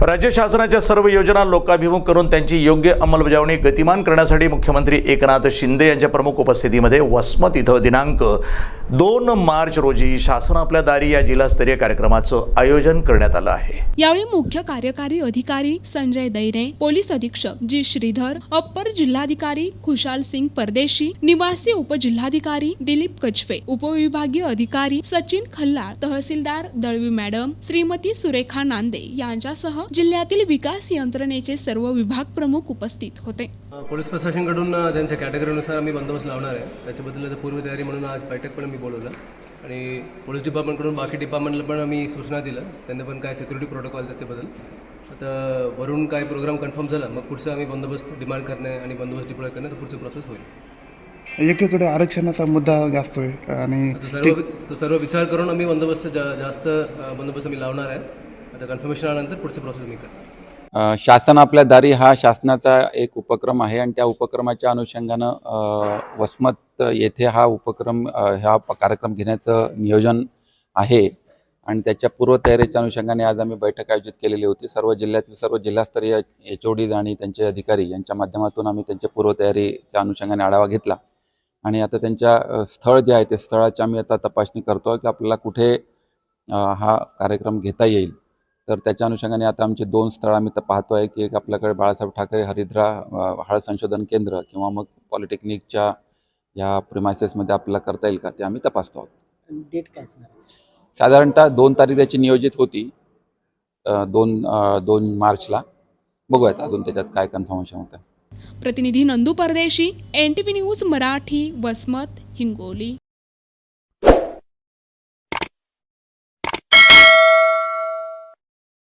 राज्य शासनाच्या सर्व योजना लोकाभिमुख करून त्यांची योग्य अंमलबजावणी गतिमान करण्यासाठी मुख्यमंत्री एकनाथ शिंदे यांच्या प्रमुख उपस्थितीमध्ये वसमत इथं दिनांक दोन मार्च रोजी शासन आपल्या दारी या जिल्हास्तरीय कार्यक्रमाचं आयोजन करण्यात आलं आहे. यावेळी मुख्य कार्यकारी अधिकारी संजय दैने पोलीस अधीक्षक जी श्रीधर अप्पर जिल्हाधिकारी खुशाल सिंग परदेशी निवासी उपजिल्हाधिकारी दिलीप कचवे उपविभागीय अधिकारी सचिन खल्लाळ तहसीलदार दळवी मॅडम श्रीमती सुरेखा नांदे यांच्यासह जिल्ह्यातील विकास यंत्रणेचे सर्व विभाग प्रमुख उपस्थित होते. पोलीस प्रशासनाकडून त्यांच्या कॅटेगरीनुसार आम्ही बंदोबस्त लावणार आहे. त्याच्याबद्दल पूर्वतयारी म्हणून आज बैठक पण आम्ही बोलवलं. आणि पोलीस डिपार्टमेंटकडून बाकी डिपार्टमेंटला पण आम्ही सूचना दिल्या. त्यांनी पण काय सिक्युरिटी प्रोटोकॉल त्याच्याबद्दल. आता वरून काय प्रोग्राम कन्फर्म झाला मग पुढचा आम्ही बंदोबस्त डिमांड करणे आणि बंदोबस्त डिप्लॉय करणे तर पुढची प्रोसेस होईल. एकीकडे आरक्षणाचा मुद्दा जास्त आहे आणि सर्व सर्व विचार करून आम्ही बंदोबस्त जा जास्त बंदोबस्त आम्ही लावणार आहे. आता कन्फर्मेशन आल्यानंतर पुढचं प्रोसेस मी करणार. शासन आपल्या दारी हा शासनाचा एक उपक्रम आहे आणि त्या उपक्रमाच्या अनुषंगानं वसमत येथे हा उपक्रम हा कार्यक्रम घेण्याचं नियोजन आहे. आणि त्याच्या पूर्वतयारीच्या अनुषंगाने आज आम्ही बैठक आयोजित केलेली होती. सर्व जिल्ह्यातील सर्व जिल्हास्तरीय एच ओ डीज आणि त्यांचे अधिकारी यांच्या माध्यमातून आम्ही त्यांच्या पूर्वतयारीच्या अनुषंगाने आढावा घेतला. आणि आता त्यांच्या स्थळ जे आहे ते स्थळाची आम्ही आता तपासणी करतो की आपल्याला कुठे हा कार्यक्रम घेता येईल. तर त्याच्या अनुषंगाने आता आमचे दोन स्थळं आम्ही तर पाहतो आहे की एक आपल्याकडे बाळासाहेब ठाकरे हरिद्रा हळद संशोधन केंद्र किंवा मग पॉलिटेक्निकच्या या प्रिमायसेसमध्ये आपल्याला करता येईल का ते आम्ही तपासतो आहोत. डेट काय? साधारणतः दोन तारीख त्याची नियोजित होती दोन दोन मार्चला. बघूयात अजून त्याच्यात काय कन्फर्मेशन होतं. प्रतिनिधी Nandu Pardeshi N T news Marathi Vasmat Hingoli.